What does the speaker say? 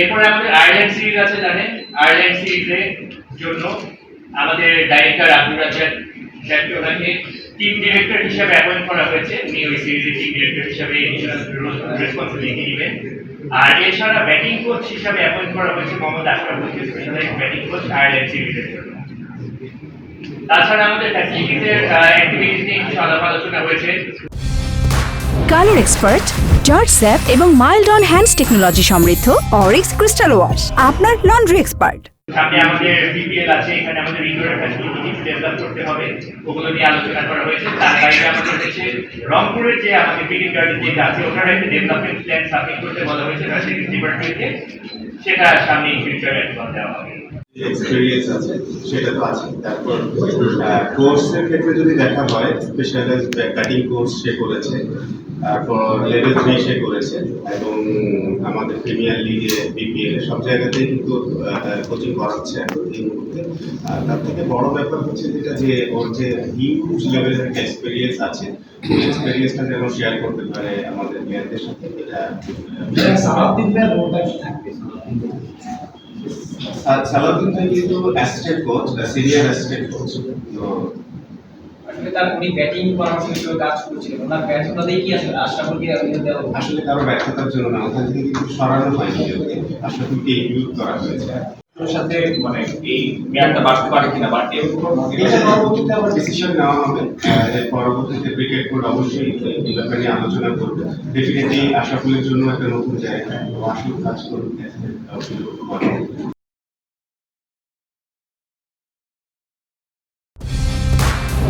এরপরে আমাদের Ireland series আছে জানেন আয়ারল্যান্ড সিরিজের জন্য আমাদের ডাইরেক্টর আব্দুল রাজ্জাক স্যারকে ওনাকে টিম ডিরেক্টর হিসাবে অ্যাপয়েন্ট করা হয়েছে। উনি ওই সিরিজের টিম ডিরেক্টর হিসাবে রেসপন্সিবিলিটি নেবেন আর এছাড়া ব্যাটিং কোচ হিসাবে অ্যাপয়েন্ট করা হয়েছে মোহাম্মদ আশরাফুলকে স্পেশালাইজ ব্যাটিং কোচ আয়ারল্যান্ড সিরিজের জন্য। তাছাড়া আমাদের ফ্যাসিলিটিসের অ্যাক্টিভিটিস নিয়ে কিছু আলাপ আলোচনা হয়েছে। কালার এক্সপার্ট জর্জ স্যাপ এবং মাইল্ড অন হ্যান্ডস টেকনোলজি সমৃদ্ধ অরিক্স ক্রিস্টাল ওয়াশ, আপনার লন্ড্রি এক্সপার্ট। সামনে আমাদের বিপিএল আছে, এখানে আমাদের ইনডোর করতে হবে, ওগুলো নিয়ে আলোচনা করা হয়েছে। তার বাইরে আমাদের রংপুরের যে আমাদের বিডিং গার্ডেন যেটা আছে ওটার একটা ডেভেলপমেন্ট প্ল্যান সাবমিট করতে বলা হয়েছে সেটা সামনে দেওয়া হবে। এক্সপিরিয়েন্স আছে, সেটা তো আছে। তারপর কোর্সের ক্ষেত্রে যদি দেখা হয় স্পেশালাইজ কাটিং কোর্স সে করেছে, তারপর লেভেল থ্রি সে করেছে, এবং আমাদের প্রিমিয়ার লিগে বিপিএল সব জায়গাতেই কিন্তু কোচিং করাচ্ছে এই মুহূর্তে। আর তার থেকে বড় ব্যাপার হচ্ছে যেটা যে, ওর যে হিউজ লেভেলের একটা এক্সপিরিয়েন্স আছে এক্সপিরিয়েন্সটা যেন শেয়ার করতে পারে আমাদের প্লেয়ারদের সাথে, এটা ভাইয়ের থাকবে সালাউদ্দিন ভাই কিন্তু assistant coach senior assistant coach তো আসলে তার উনি ব্যাটিং পরামর্শ হিসেবে কাজ করছিলেন। ওনার ব্যর্থতাতেই কি আসলে আশরাফুলকে কারও ব্যর্থতার জন্য না ওখান থেকে কিন্তু সরানো হয়নি ওকে। আশরাফুলকে ইনক্লুড করা হয়েছে। সাথে মানে এই মেয়াদটা বাড়তে পারে কিনা বা এরকম পরবর্তীতে আবার ডিসিশন নেওয়া হবে। পরবর্তীতে ক্রিকেট বোর্ড অবশ্যই এই ব্যাপারে নিয়ে আলোচনা করবে। ডেফিনেটলি আশরাফুলের জন্য একটা নতুন জায়গা। কাজ করবে